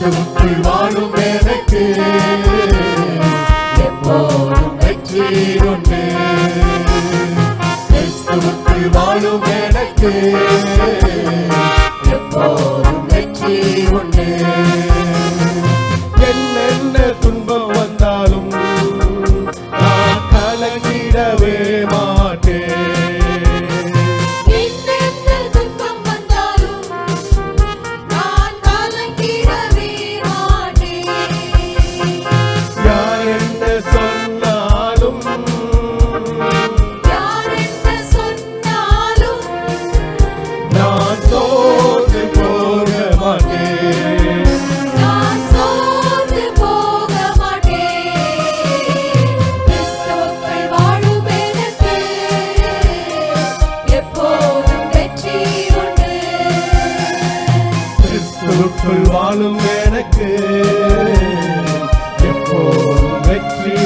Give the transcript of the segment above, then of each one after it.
கிறிஸ்துவுக்குள் வாழும் எனக்கு கிறிஸ்துவுக்குள் வாழும் எனக்கு. எப்போதும் வெற்றி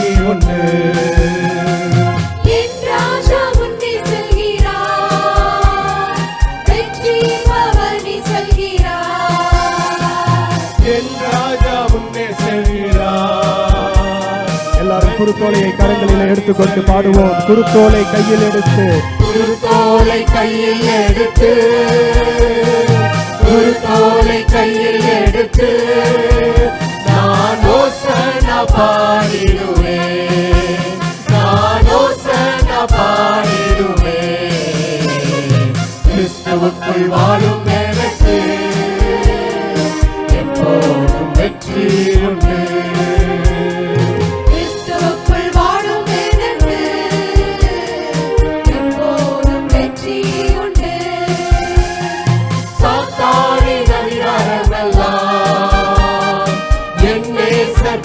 எல்லாரும் குறுத்தோலையை கரங்களில் எடுத்துக்கொண்டு பாடுவோம். குறுத்தோலை கையில் எடுத்து. குருத்தோலை கையில் எடுத்து. தோலை கையில் எடுத்து நான் ஓசனா பாடிடுவேன் நான் ஓசனா பாடிடுவேன் கிறிஸ்துவுக்குள் வாழும் எனக்கு எப்போதும் வெற்றி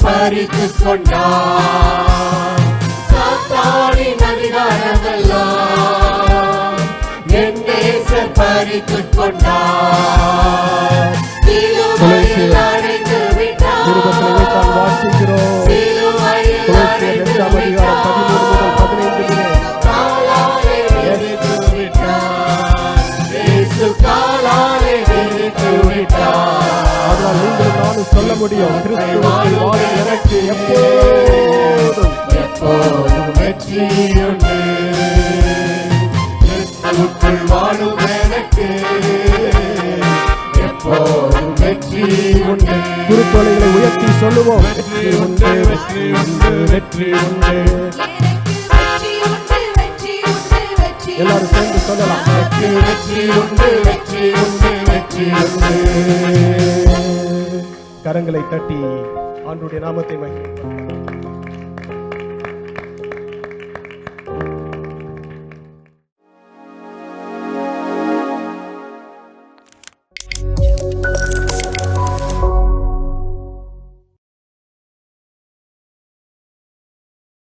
பறித்து பறித்துக் கொண்டார் சாத்தானின் அதிகாரமெல்லாம் என் நேசர் பறித்து கொண்டார் முடியும். கிறிஸ்துவுக்குள் வாழும் எனக்கு எப்போதும். எப்போதும் வெற்றியுண்டு கிறிஸ்துவுக்குள் வாழும் எனக்கு எப்போதும் வெற்றி உண்டு. குறுத்தோலைகளை உயர்த்தி சொல்லுவோம். வெற்றி உண்டு வெற்றி உண்டு வெற்றி உண்டு. எனக்கு வெற்றி உண்டு வெற்றி உண்டு வெற்றி எல்லாரும் சேர்ந்து சொல்லலாம். எனக்கு வெற்றி உண்டு வெற்றி உண்டு வெற்றி உண்டு. கரங்களை தட்டி ஆண்டுடைய நாமத்தை மகிழ்ந்து